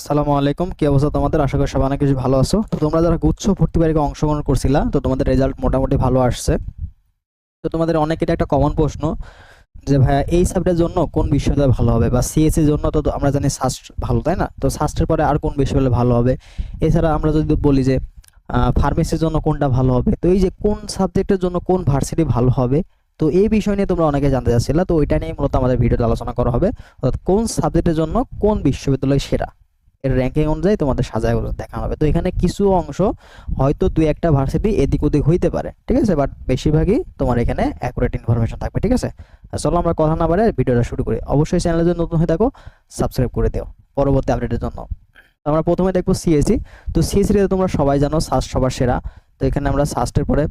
আসসালামু আলাইকুম, কি অবস্থা তোমাদের? আশা করি সবাই অনেক কিছু ভালো আছো। তো তোমরা যারা গুচ্ছ ভর্তি পরীক্ষায় অংশগ্রহণ করছিলা, তো তোমাদের রেজাল্ট মোটামুটি ভালো আসছে। তো তোমাদের অনেকের একটা কমন প্রশ্ন যে, ভাইয়া, এই সাবজেক্টের জন্য কোন বিশ্ববিদ্যালয় ভালো হবে? বা সিএসসির জন্য তো আমরা জানি সাস্ট ভালো, তাই না? তো সাস্টের পরে আর কোন বিশ্ববিদ্যালয় ভালো হবে? এছাড়া আমরা যদি বলি যে ফার্মেসির জন্য কোনটা ভালো হবে? তো এই যে কোন সাবজেক্টের জন্য কোন ভার্সিটি ভালো হবে? তো এই বিষয় নিয়ে তোমরা অনেকে জানতে চাচ্ছিলা, তো ওইটা নিয়ে মূলত আমাদের ভিডিওতে আলোচনা করা হবে। অর্থাৎ কোন সাবজেক্টের জন্য কোন বিশ্ববিদ্যালয় সেরা? এর র্যাঙ্কিং অনুযায়ী তোমাদের সাজায় দেখানো হবে। তো এখানে কিছু অংশ হয়তো দুই একটা ভার্সিটি এদিক ওদিক হইতে পারে, ঠিক আছে? বাট বেশিরভাগই তোমার এখানে অ্যাকুরেট ইনফরমেশন থাকবে, ঠিক আছে? চলো আমরা কথা না বাড়ে ভিডিওটা শুরু করি। অবশ্যই চ্যানেলে যদি নতুন হয়ে থাকো সাবস্ক্রাইব করে দিও পরবর্তী আপডেটের জন্য। আমরা প্রথমে দেখব সিএসি তো সিএসি তোমরা সবাই জানো সাস্ট সবার সেরা। তো এখানে আমরা সাস্টের পরে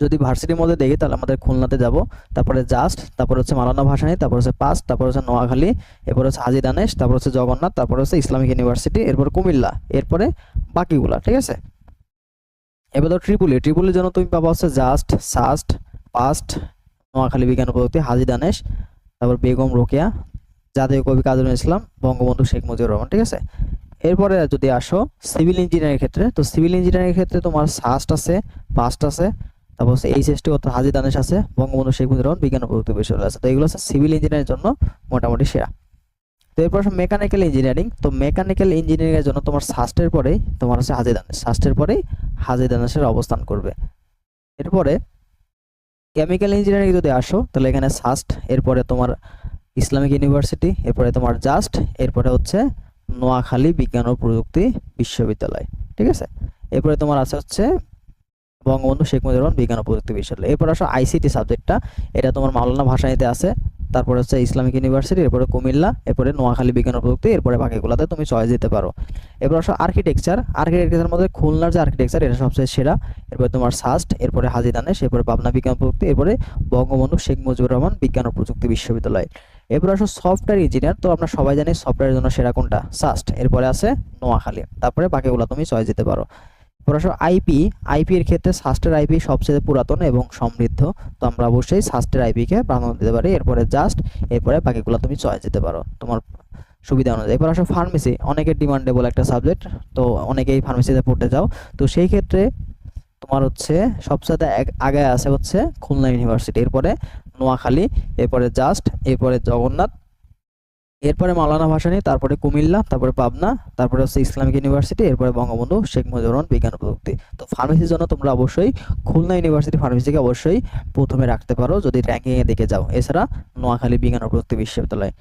যদি ভার্সিটির মধ্যে দেখি, তাহলে আমাদের খুলনাতে যাব। তারপরে জাস্ট, তারপর হচ্ছে মালানা ভাসানী, তারপর হচ্ছে পাস তারপর হচ্ছে নোয়াখালী, এরপর হচ্ছে হাজি দানেশ, তারপর হচ্ছে জগন্নাথ, তারপর হচ্ছে ইসলামিক ইউনিভার্সিটি, এরপর কুমিল্লা, এরপরে বাকিগুলা, ঠিক আছে? এবার ধর ট্রিপুলি ট্রিপুলির জন্য তুমি পাবা হচ্ছে জাস্ট, সাস্ট, পাস্ট, নোয়াখালী বিজ্ঞান প্রযুক্তি হাজি দানেশ, তারপর বেগম রোকেয়া, জাতীয় কবি কাজী নজরুল ইসলাম, বঙ্গবন্ধু শেখ মুজিবুর রহমান, ঠিক আছে? এরপরে যদি আসো, সিভিল ইঞ্জিনিয়ারিং ক্ষেত্রে, তো সিভিল ইঞ্জিনিয়ারিং ক্ষেত্রে তোমার সাস্ট আছে, পাস্ট আছে তারপর হচ্ছে এইচএসটি অর্থাৎ হাজি দানেশ আছে, বঙ্গবন্ধু শেখ মুজিবুর রহমান বিজ্ঞান প্রযুক্তি বিশ্ববিদ্যালয় আছে। তো এগুলো হচ্ছে সিভিল ইঞ্জিনিয়ারিং জন্য মোটামুটি সেরা। তো এরপর আসো মেকানিক্যাল ইঞ্জিনিয়ারিং তো মেকানিক্যাল ইঞ্জিনিয়ারিং এর জন্য তোমার সাস্টের পরেই তোমার হচ্ছে হাজি দানেশ। সাস্টের পরেই হাজি দানেশের অবস্থান করবে। এরপরে কেমিক্যাল ইঞ্জিনিয়ারিং যদি আসো, তাহলে এখানে সাস্ট এরপরে তোমার ইসলামিক ইউনিভার্সিটি, এরপরে তোমার জাস্ট, এরপরে হচ্ছে নোয়াখালী বিজ্ঞান ও প্রযুক্তি বিশ্ববিদ্যালয়। ঠিক আছে? এরপরে তোমার আছে হচ্ছে বঙ্গবন্ধু শেখ মুজিবুর রহমান বিজ্ঞান ও প্রযুক্তি বিশ্ববিদ্যালয় এরপর আসো আইসিটি সাবজেক্টটা এটা তোমার মাওলানা ভাষানিতে আছে। তারপরে হচ্ছে ইসলামিক ইউনিভার্সিটি এরপরে কুমিল্লা, এরপরে নোয়াখালী বিজ্ঞান ও প্রযুক্তি, এরপরে বাকিগুলোতে তুমি চয়েস দিতে পারো। এরপর আসো আর্কিটেকচার আর্কিটেকচারের মধ্যে খুলনার যে আর্কিটেকচার এটা সবচেয়ে সেরা। এরপরে তোমার সাস্ট এরপরে হাজি দানেশ, এরপরে পাবনা বিজ্ঞান প্রযুক্তি, এরপরে বঙ্গবন্ধু শেখ মুজিবুর রহমান বিজ্ঞান ও প্রযুক্তি বিশ্ববিদ্যালয়। এরপর আসো সফটওয়্যার ইঞ্জিনিয়ার তো আমরা সবাই জানি সফটওয়্যারের জন্য সেরা কোনটা? সাস্ট এরপরে আছে নোয়াখালী। তারপরে বাকিগুলো তুমি চয়েস দিতে পারো। এরপর আসো আইপি আইপি এর ক্ষেত্রে সাস্টের আইপি সবচেয়ে পুরাতন এবং সমৃদ্ধ। তো আমরা অবশ্যই সাস্টের আইপিকে প্রাধান্য দিতে পারি। এরপরে জাস্ট এরপরে বাকিগুলো তুমি চয়েস দিতে পারো। তোমার সুবিধা অনুযায়ী। এরপর আসো ফার্মেসি অনেকের ডিমান্ডেবল একটা সাবজেক্ট তো অনেকেই ফার্মেসিতে পড়তে যাও তো সেই ক্ষেত্রে তোমার হচ্ছে সবচেয়ে আগে আছে হচ্ছে খুলনা ইউনিভার্সিটি এরপরে নোয়াখালী, এরপরে জাস্ট এরপরে জগন্নাথ এরপরে মাওলানা ভাসানী, তারপরে কুমিল্লা, তারপরে পাবনা, তারপরে হচ্ছে ইসলামিক ইউনিভার্সিটি, এরপরে বঙ্গবন্ধু, শেখ মুজিবুর বিজ্ঞান প্রযুক্তি। তো ফার্মেসির জন্য তোমরা অবশ্যই খুলনা ইউনিভার্সিটি ফার্মেসিকে অবশ্যই প্রথমে রাখতে পারো। যদি র্যাঙ্কিংয়ে দেখে যাও, এছাড়া নোয়াখালী বিজ্ঞান প্রযুক্তি বিশ্ববিদ্যালয়।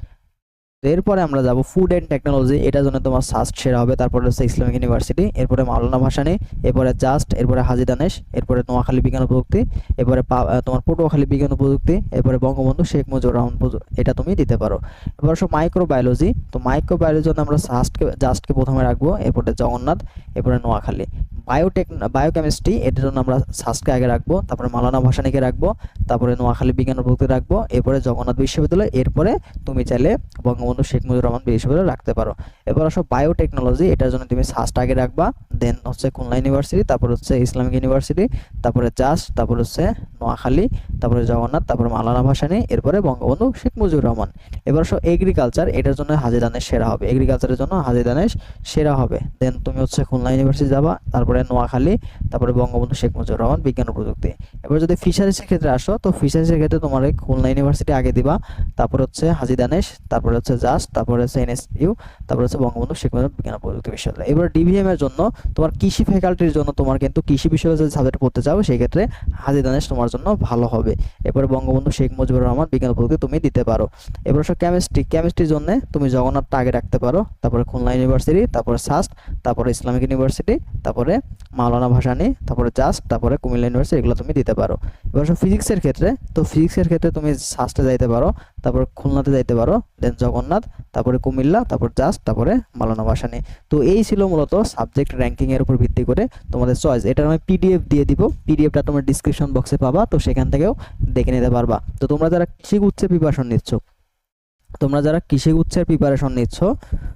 এরপরে আমরা যাব ফুড অ্যান্ড টেকনোলজি এটার জন্য তোমার সাস্ট সেরা হবে, তারপরে হচ্ছে ইসলামিক ইউনিভার্সিটি এরপরে মাওলানা ভাসানী, এরপরে জাস্ট এরপরে হাজি দানেশ, এরপরে নোয়াখালী বিজ্ঞান প্রযুক্তি এরপরে তোমার পটুয়াখালী বিজ্ঞান প্রযুক্তি এরপরে বঙ্গবন্ধু শেখ মুজিবুর রহমান এটা তুমি দিতে পারো। এরপর সব মাইক্রোবায়োলজি তো মাইক্রোবায়োলজির জন্য আমরা সাস্টকে জাস্টকে প্রথমে রাখব, এরপরে জগন্নাথ, এরপরে নোয়াখালী। বায়োটেক বায়োকেমিস্ট্রি এটার জন্য আমরা সাস্টকে আগে রাখব, তারপরে মালানা ভাসানীকে রাখব, তারপরে নোয়াখালী বিজ্ঞান প্রযুক্তি রাখব, এরপরে জগন্নাথ বিশ্ববিদ্যালয়, এরপরে তুমি চাইলে বঙ্গবন্ধু শেখ মুজিবুর রহমান বিশ্ববিদ্যালয় রাখতে পারো। এরপর আসো বায়োটেকনোলজি এটার জন্য তুমি সাস্ট আগে রাখবা দেন হচ্ছে খুলনা ইউনিভার্সিটি তারপর হচ্ছে ইসলামিক ইউনিভার্সিটি তারপরে জাস তারপর হচ্ছে নোয়াখালী, তারপরে জগন্নাথ, তারপরে মালানা ভাসানী, এরপরে বঙ্গবন্ধু শেখ মুজিবুর রহমান। এবার আসো এগ্রিকালচার এটার জন্য হাজিদানেশ সেরা হবে। এগ্রিকালচারের জন্য হাজিদানেশ সেরা হবে। দেন তুমি হচ্ছে খুলনা ইউনিভার্সিটি যাবা, তারপরে নোয়াখালী, তারপরে বঙ্গবন্ধু শেখ মুজিবুর রহমান, বিজ্ঞান ও প্রযুক্তি। এবার যদি ফিশারিজের ক্ষেত্রে আসো, তো ফিশারিজের ক্ষেত্রে তোমার এই খুলনা ইউনিভার্সিটি আগে দিবা। তারপর হচ্ছে হাজি দানেশ, তারপরে হচ্ছে জাস তারপরে হচ্ছে এনএসইউ, তারপরে হচ্ছে বঙ্গবন্ধু শেখ মুজিবুর বিজ্ঞান ও প্রযুক্তি বিশ্ববিদ্যালয়। এবার ডিভিএম এর জন্য তোমার কৃষি ফ্যাকাল্টির জন্য তোমার কিন্তু কৃষি বিষয়ে যদি সাবজেক্ট পড়তে চাও সেই ক্ষেত্রে হাজি দানেশ তোমার জন্য ভালো হবে। এরপরে বঙ্গবন্ধু শেখ মুজিবুর রহমান, বিজ্ঞান প্রযুক্তি তুমি দিতে পারো। এবার হচ্ছে কেমিস্ট্রি কেমিস্ট্রির জন্য তুমি জগন্নাথটা আগে রাখতে পারো। তারপরে খুলনা ইউনিভার্সিটি তারপরে সাস্ট তারপরে ইসলামিক ইউনিভার্সিটি তারপরে মাওলানা ভাসানী, তারপরে জাস্ট তারপরে কুমিল্লা ইউনিভার্সিটি, এগুলো তুমি দিতে পারো। এবার ফিজিক্সের ক্ষেত্রে, তো ফিজিক্সের ক্ষেত্রে তুমি সাস্টে যাইতে পারো, তারপর খুলনাতে যাইতে পারো দেন জগন্নাথ, তারপরে কুমিল্লা, তারপর জাস্ট তারপরে মালানা ভাসানী। তো এই ছিল মূলত সাবজেক্ট র্যাঙ্কিংয়ের উপর ভিত্তি করে তোমাদের চয়েস এটা আমি পিডিএফ দিয়ে দিব পিডিএফটা তোমার ডিসক্রিপশন বক্সে পাবা, তো সেখান থেকেও দেখে নিতে পারবা। তো তোমরা যারা কৃষি উচ্চে প্রিপারেশন নিচ্ছ তোমরা যারা কৃষি উচ্চের প্রিপারেশন নিচ্ছ,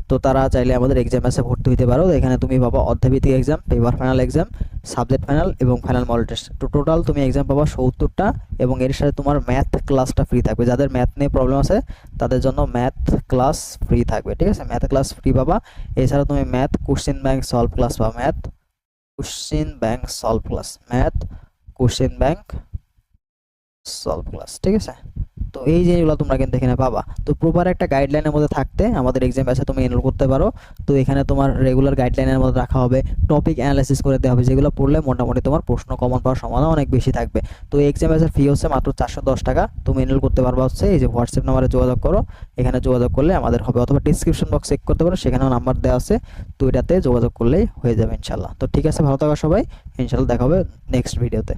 তো তারা চাইলে আমাদের এক্সাম এসে ভর্তি হতে পারো। এখানে তুমি পাবা অর্ধভিত্তিক exam paper final exam subject final এবং ফাইনাল মডেল টেস্ট তো টোটাল তুমি এক্সাম পাবা সত্তরটা এবং এর সাথে তোমার ম্যাথ ক্লাসটা ফ্রি থাকবে। যাদের ম্যাথ নিয়ে প্রবলেম আছে, তাদের জন্য ম্যাথ ক্লাস ফ্রি থাকবে, ঠিক আছে? ম্যাথ ক্লাস ফ্রি পাবা। এছাড়া তুমি math question bank solve class পাবা। Math question bank solve class math question bank solve class ঠিক আছে? তো এই জিনিসগুলো তোমরা কিন্তু এখানে পাবা। তো প্রপার একটা গাইডলাইনের মধ্যে থাকতে আমাদের এক্সাম ব্যাচে তুমি এনরোল করতে পারো। তো এখানে তোমার রেগুলার গাইডলাইনের মধ্যে রাখা হবে টপিক অ্যানালাইসিস করে দেওয়া হবে, যেগুলো পড়লে মোটামুটি তোমার প্রশ্ন কমন পাওয়ার সম্ভাবনা অনেক বেশি থাকবে। তো এক্সাম ব্যাচের ফি হচ্ছে মাত্র চারশো দশ টাকা। তুমি এনরোল করতে পারবা হচ্ছে এই যে হোয়াটসঅ্যাপ নাম্বারে যোগাযোগ করো। এখানে যোগাযোগ করলে আমাদের হবে, অথবা ডিসক্রিপশন বক্স চেক করতে পারো, সেখানেও নাম্বার দেওয়া আছে। তো এটাতে যোগাযোগ করলেই হয়ে যাবে ইনশাল্লাহ তো ঠিক আছে, ভালো থাকা সবাই। ইনশাল্লাহ দেখা হবে নেক্সট ভিডিওতে